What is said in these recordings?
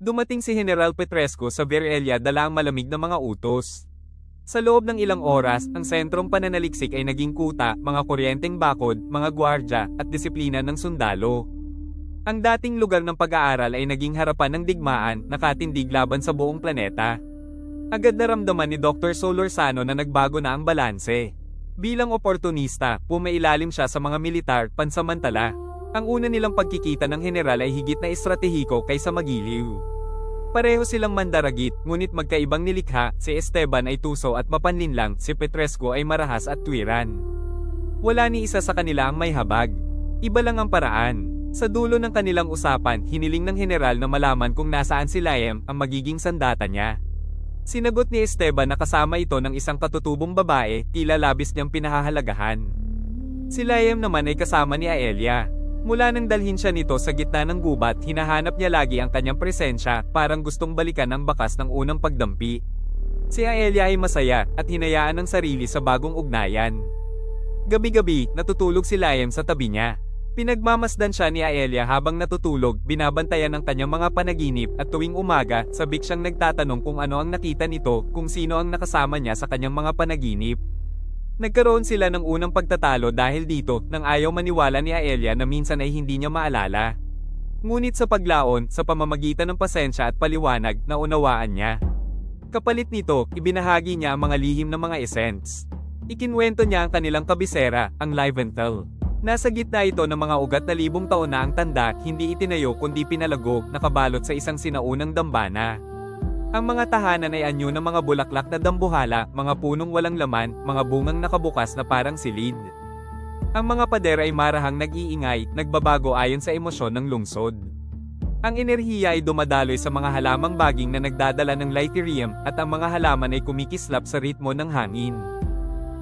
Dumating si General Petrescu sa Virelia dala ang malamig na mga utos. Sa loob ng ilang oras, ang sentrong pananaliksik ay naging kuta, mga kuryenteng bakod, mga gwardya, at disiplina ng sundalo. Ang dating lugar ng pag-aaral ay naging harapan ng digmaan, nakatindig laban sa buong planeta. Agad naramdaman ni Dr. Solorzano na nagbago na ang balanse. Bilang oportunista, pumailalim siya sa mga militar pansamantala. Ang una nilang pagkikita ng general ay higit na estratehiko kaysa magiliw. Pareho silang mandaragit, ngunit magkaibang nilikha, si Esteban ay tuso at mapanlinlang, si Petrescu ay marahas at tuwiran. Wala ni isa sa kanila ang may habag. Iba lang ang paraan. Sa dulo ng kanilang usapan, hiniling ng general na malaman kung nasaan si Laem ang magiging sandata niya. Sinagot ni Esteban na kasama ito ng isang katutubong babae, tila labis niyang pinahahalagahan. Si Laem naman ay kasama ni Aelia. Mula nang dalhin siya nito sa gitna ng gubat, hinahanap niya lagi ang kanyang presensya, parang gustong balikan ang bakas ng unang pagdampi. Si Aelia ay masaya, at hinayaan ang sarili sa bagong ugnayan. Gabi-gabi, natutulog si Laem sa tabi niya. Pinagmamasdan siya ni Aelia habang natutulog, binabantayan ang kanyang mga panaginip at tuwing umaga, sabik siyang nagtatanong kung ano ang nakita nito, kung sino ang nakasama niya sa kanyang mga panaginip. Nagkaroon sila ng unang pagtatalo dahil dito, nang ayaw maniwala ni Aelia na minsan ay hindi niya maalala. Ngunit sa paglaon, sa pamamagitan ng pasensya at paliwanag, naunawaan niya. Kapalit nito, ibinahagi niya ang mga lihim ng mga essence. Ikinwento niya ang kanilang kabisera, ang Liventhal. Nasa gitna ito ng mga ugat na libong taon na ang tanda, hindi itinayo kundi pinalago, nakabalot sa isang sinaunang dambana. Ang mga tahanan ay anyo ng mga bulaklak na dambuhala, mga punong walang laman, mga bungang nakabukas na parang silid. Ang mga pader ay marahang nag-iingay, nagbabago ayon sa emosyon ng lungsod. Ang enerhiya ay dumadaloy sa mga halamang baging na nagdadala ng literium at ang mga halaman ay kumikislap sa ritmo ng hangin.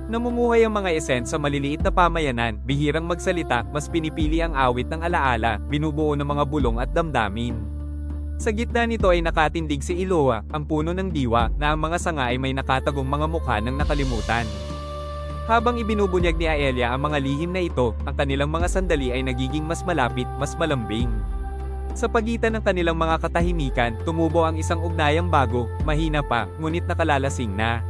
Namumuhay ang mga esen sa maliliit na pamayanan, bihirang magsalita, mas pinipili ang awit ng alaala, binubuo ng mga bulong at damdamin. Sa gitna nito ay nakatindig si Iloa, ang puno ng diwa, na ang mga sanga ay may nakatagong mga mukha ng nakalimutan. Habang ibinubunyag ni Aelia ang mga lihim na ito, ang kanilang mga sandali ay nagiging mas malapit, mas malambing. Sa pagitan ng kanilang mga katahimikan, tumubo ang isang ugnayang bago, mahina pa, ngunit nakalalasing na.